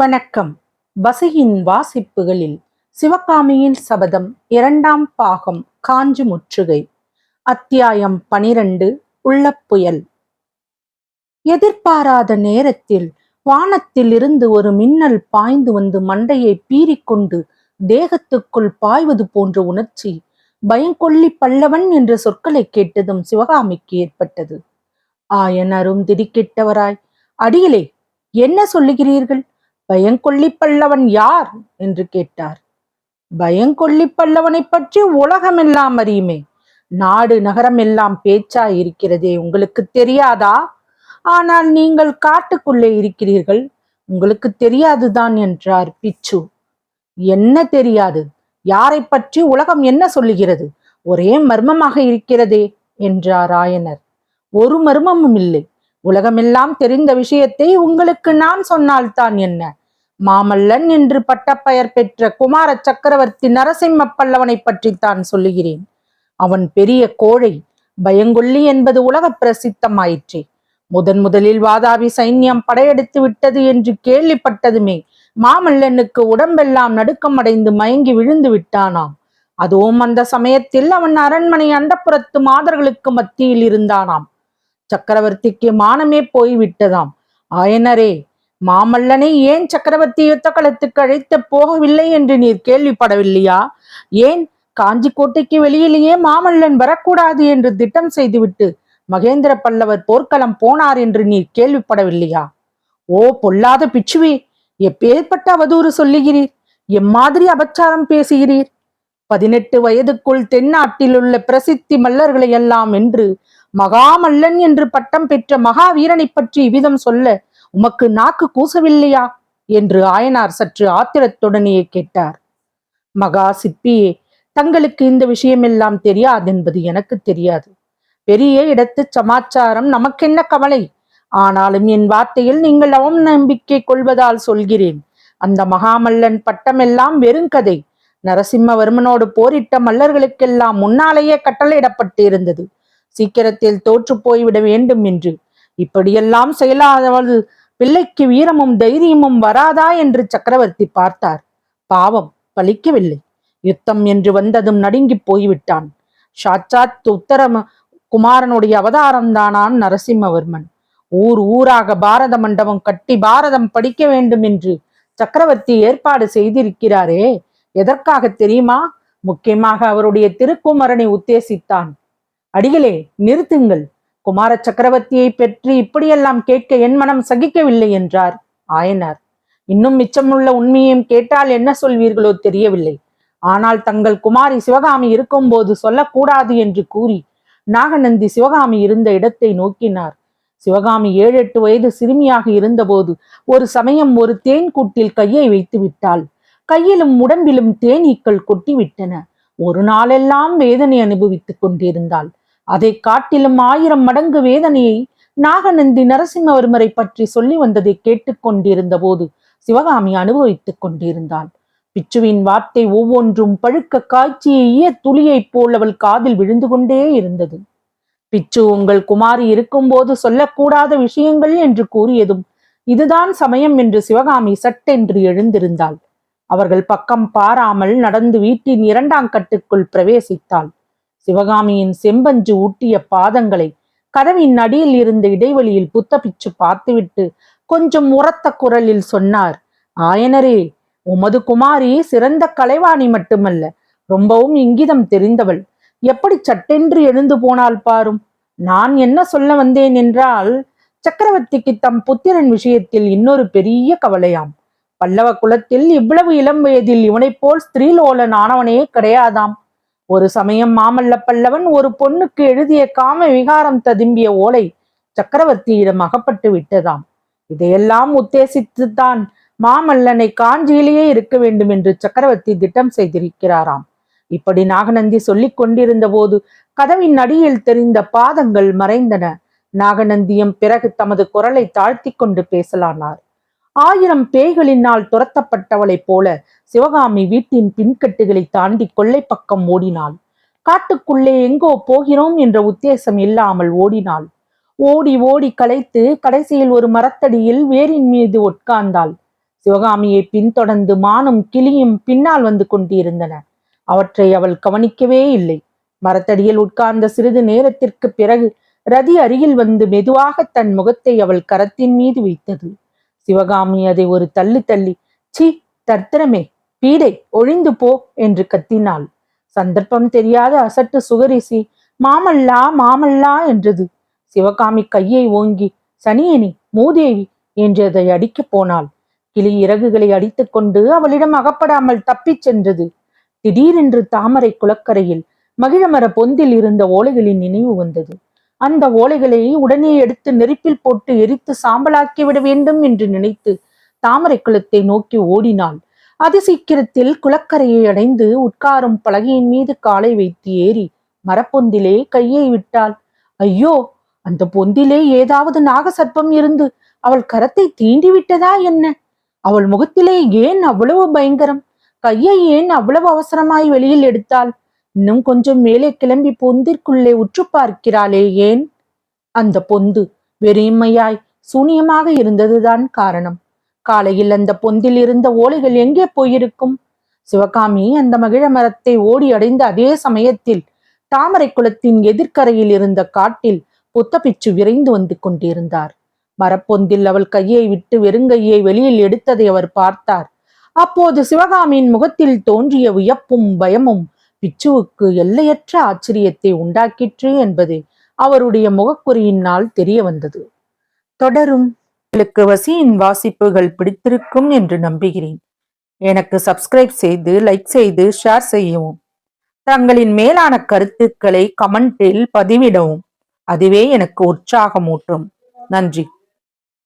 வணக்கம். வசையின் வாசிப்புகளில் சிவகாமியின் சபதம் இரண்டாம் பாகம் காஞ்சி முற்றுகை. அத்தியாயம் பனிரண்டு உள்ள புயல். எதிர்பாராத நேரத்தில் வானத்தில் இருந்து ஒரு மின்னல் பாய்ந்து வந்து மண்டையை பீறிக்கொண்டு தேகத்துக்குள் பாய்வது போன்ற உணர்ச்சி பயங்கொள்ளி பல்லவன் என்ற சொற்களை கேட்டதும் சிவகாமிக்கு ஏற்பட்டது. ஆயனரும் திடுக்கிட்டவராய் அடியிலே என்ன சொல்லுகிறீர்கள்? பயங்கொள்ளி பல்லவன் யார்? என்று கேட்டார். பயங்கொள்ளி பல்லவனை பற்றி உலகமெல்லாம் அறியுமே. நாடு நகரம் எல்லாம் பேச்சா இருக்கிறதே உங்களுக்கு தெரியாதா? ஆனால் நீங்கள் காட்டுக்குள்ளே இருக்கிறீர்கள். உங்களுக்கு தெரியாதுதான் என்றார் பிச்சு. என்ன தெரியாது? யாரை பற்றி உலகம் என்ன சொல்லுகிறது? ஒரே மர்மமாக இருக்கிறதே என்றார் ஆயனர். ஒரு மர்மமும் இல்லை. உலகமெல்லாம் தெரிந்த விஷயத்தை உங்களுக்கு நான் சொன்னால்தான் என்ன? மாமல்லன் என்று பட்டப்பெயர் பெற்ற குமார சக்கரவர்த்தி நரசிம்ம பல்லவனை பற்றித்தான் சொல்லுகிறேன். அவன் பெரிய கோழை பயங்கொல்லி என்பது உலக பிரசித்தமாயிற்றே. முதன் முதலில் வாதாபி சைன்யம் படையெடுத்து விட்டது என்று கேள்விப்பட்டதுமே மாமல்லனுக்கு உடம்பெல்லாம் நடுக்கம் அடைந்து மயங்கி விழுந்து விட்டானாம். அதுவும் அந்த சமயத்தில் அவன் அரண்மனை அண்டப்புறத்து மாதர்களுக்கு மத்தியில் இருந்தானாம். சக்கரவர்த்திக்கு மானமே போய் விட்டதாம் ஆயனரே மாமல்லனை ஏன் சக்கரவர்த்தி யுத்த களத்துக்கு அழைத்து போகவில்லை என்று நீர் கேள்விப்படவில்லையா? ஏன்? காஞ்சி கோட்டைக்கு வெளியிலேயே மாமல்லன் வரக்கூடாது என்று திட்டம் செய்துவிட்டு மகேந்திர பல்லவர் போர்க்களம் போனார் என்று நீர் கேள்விப்படவில்லையா? ஓ பொல்லாத பிச்சுவே எப்பேற்பட்ட அவதூறு சொல்லுகிறீர்? எம்மாதிரி அபச்சாரம் பேசுகிறீர்? பதினெட்டு வயதுக்குள் தென்னாட்டில் உள்ள பிரசித்தி மல்லர்களை எல்லாம் என்று மகாமல்லன் என்று பட்டம் பெற்ற மகாவீரனை பற்றி இவ்விதம் சொல்ல உமக்கு நாக்கு கூசவில்லையா? என்று ஆயனார் சற்று ஆத்திரத்துடனேயே கேட்டார். மகா சிற்பியே தங்களுக்கு இந்த விஷயமெல்லாம் தெரியாதென்பது எனக்கு தெரியாது. பெரிய இடத்து சமாச்சாரம் நமக்கென்ன கவலை? ஆனாலும் என் வார்த்தையில் நீங்கள் அவம் நம்பிக்கை கொள்வதால் சொல்கிறேன். அந்த மகாமல்லன் பட்டமெல்லாம் வெறுங்கதை நரசிம்மவர்மனோடு போரிட்ட மல்லர்களுக்கெல்லாம் முன்னாலேயே கட்டளையிடப்பட்டு இருந்தது சீக்கிரத்தில் தோற்று போய்விட வேண்டும் என்று. இப்படியெல்லாம் செயலாதவள் பிள்ளைக்கு வீரமும் தைரியமும் வராதா என்று சக்கரவர்த்தி பார்த்தார். பாவம் பலிக்கவில்லை. யுத்தம் என்று வந்ததும் நடுங்கி போய்விட்டான். சாட்சாத் உத்தரம குமாரனுடைய அவதாரம் தானான் நரசிம்மவர்மன். ஊர் ஊராக பாரத மண்டபம் கட்டி பாரதம் படிக்க வேண்டும் என்று சக்கரவர்த்தி ஏற்பாடு செய்திருக்கிறாரே எதற்காக தெரியுமா? முக்கியமாக அவருடைய திருக்குமரனை உத்தேசித்தான். அடிகளே நிறுத்துங்கள். குமார சக்கரவர்த்தியை பெற்று இப்படியெல்லாம் கேட்க என் மனம் சகிக்கவில்லை என்றார் ஆயனார். இன்னும் மிச்சமுள்ள உண்மையையும் கேட்டால் என்ன சொல்வீர்களோ தெரியவில்லை. ஆனால் தங்கள் குமாரி சிவகாமி இருக்கும்போது சொல்லக்கூடாது என்று கூறி நாகநந்தி சிவகாமி இருந்த இடத்தை நோக்கினார். சிவகாமி ஏழு எட்டு வயது சிறுமியாக இருந்தபோது ஒரு சமயம் ஒரு தேன் கூட்டில் கையை வைத்து விட்டாள். கையிலும் உடம்பிலும் தேனீக்கள் கொட்டிவிட்டன. ஒரு நாளெல்லாம் வேதனை அனுபவித்துக் கொண்டிருந்தாள். அதை காட்டிலும் ஆயிரம் மடங்கு வேதனையை நாகநந்தி நரசிம்மவர்மரை பற்றி சொல்லி வந்ததை கேட்டுக்கொண்டிருந்த போது சிவகாமி அனுபவித்துக் கொண்டிருந்தாள். பிச்சுவின் வார்த்தை ஒவ்வொன்றும் பழுக்க காய்ச்சியைய துளியைப் போல் அவள் காதில் விழுந்து கொண்டே இருந்தது. பிச்சு உங்கள் குமாரி இருக்கும்போது சொல்லக்கூடாத விஷயங்கள் என்று கூறியதும் இதுதான் சமயம் என்று சிவகாமி சட்டென்று எழுந்திருந்தாள். அவர்கள் பக்கம் பாராமல் நடந்து வீட்டின் இரண்டாம் கட்டுக்குள் பிரவேசித்தாள். சிவகாமியின் செம்பஞ்சு ஊட்டிய பாதங்களை கதவின் அடியில் இருந்த இடைவெளியில் புத்தபிச்சு பார்த்துவிட்டு கொஞ்சம் உரத்த குரலில் சொன்னார் ஆயனரே உமது குமாரி சிறந்த கலைவாணி மட்டுமல்ல ரொம்பவும் இங்கிதம் தெரிந்தவள். எப்படி சட்டென்று எழுந்து போனால் பாரும்? நான் என்ன சொல்ல வந்தேன் என்றால் சக்கரவர்த்திக்கு தம் புத்திரன் விஷயத்தில் இன்னொரு பெரிய கவலையாம். பல்லவ குலத்தில் இவ்வளவு இளம் வயதில் இவனைப் போல் ஸ்திரீலோலன் ஆனவனே கிடையாதாம். ஒரு சமயம் மாமல்ல பல்லவன் ஒரு பொண்ணுக்கு எழுதிய காம விகாரம் ததும்பிய ஓலை சக்கரவர்த்தியிடம் அகப்பட்டு விட்டதாம். இதையெல்லாம் உத்தேசித்துத்தான் மாமல்லனை காஞ்சியிலேயே இருக்க வேண்டும் என்று சக்கரவர்த்தி திட்டம் செய்திருக்கிறாராம். இப்படி நாகநந்தி சொல்லிக் கொண்டிருந்த போது கதவின் அடியில் தெரிந்த பாதங்கள் மறைந்தன. நாகநந்தியும் பிறகு தமது குரலை தாழ்த்தி கொண்டு பேசலானார். ஆயிரம் பேய்களினால் துரத்தப்பட்டவளைப் போல சிவகாமி வீட்டின் பின்கட்டுகளை தாண்டி கொள்ளை பக்கம் ஓடினாள். காட்டுக்குள்ளே எங்கோ போகிறோம் என்ற உத்தேசம் இல்லாமல் ஓடினாள். ஓடி ஓடி களைத்து கடைசியில் ஒரு மரத்தடியில் வேரின் மீது உட்கார்ந்தாள். சிவகாமியை பின்தொடர்ந்து மானும் கிளியும் பின்னால் வந்து கொண்டிருந்தன. அவற்றை அவள் கவனிக்கவே இல்லை. மரத்தடியில் உட்கார்ந்த சிறிது நேரத்திற்கு பிறகு ரதி அருகில் வந்து மெதுவாக தன் முகத்தை அவள் கரத்தின் மீது வைத்தது. சிவகாமி அதை ஒரு தள்ளு தள்ளி சி தர்த்தரமே பீடை ஒழிந்து போ என்று கத்தினாள். சந்தர்ப்பம் தெரியாத அசட்டு சுகரிசி மாமல்லா மாமல்லா என்றது. சிவகாமி கையை ஓங்கி சனியனி மூதேவி என்று அதை அடிக்கப் போனாள். கிளி இறகுகளை அடித்துக்கொண்டு அவளிடம் அகப்படாமல் தப்பிச் சென்றது. திடீரென்று தாமரை குளக்கரையில் மகிழமர பொந்தில் இருந்த ஓலைகளின் நினைவு வந்தது. அந்த ஓலைகளை உடனே எடுத்து நெருப்பில் போட்டு எரித்து சாம்பலாக்கி விட வேண்டும் என்று நினைத்து தாமரை குளத்தை நோக்கி ஓடினாள். அதி சீக்கிரத்தில் குளக்கரையை அடைந்து உட்காரும் பலகையின் மீது காலை வைத்து ஏறி மரப்பொந்திலே கையை விட்டாள். ஐயோ அந்த பொந்திலே ஏதாவது நாகசர்ப்பம் இருந்து அவள் கரத்தை தீண்டி விட்டதா என்ன? அவள் முகத்திலே ஏன் அவ்வளவு பயங்கரம்? கையை ஏன் அவ்வளவு அவசரமாய் வெளியில் எடுத்தாள்? இன்னும் கொஞ்சம் மேலே கிளம்பி பொந்திற்குள்ளே உற்று பார்க்கிறாளே ஏன்? அந்த பொந்து வெறுமையாய் சூனியமாக இருந்ததுதான் காரணம். காலையில் அந்த பொந்தில் இருந்த ஓலைகள் எங்கே போயிருக்கும்? சிவகாமி அந்த மகிழ மரத்தை ஓடி அடைந்த அதே சமயத்தில் தாமரை குளத்தின் எதிர்க்கரையில் இருந்த காட்டில் புத்தபிச்சு விரைந்து வந்து கொண்டிருந்தார். மரப்பொந்தில் அவள் கையை விட்டு வெறுங்கையை வெளியில் எடுத்ததை அவர் பார்த்தார். அப்போது சிவகாமியின் முகத்தில் தோன்றிய வியப்பும் பயமும் பிச்சுவுக்கு எல்லையற்ற ஆச்சரியத்தை உண்டாக்கிற்று என்பது அவருடைய முகக்குறியினால் தெரிய வந்தது தொடரும். உங்களுக்கு வசியின் வாசிப்புகள் பிடித்திருக்கும் என்று நம்புகிறேன். எனக்கு சப்ஸ்கிரைப் செய்து லைக் செய்து ஷேர் செய்யவும். தங்களின் மேலான கருத்துக்களை கமெண்டில் பதிவிடவும். அதுவே எனக்கு உற்சாகமூட்டும். நன்றி.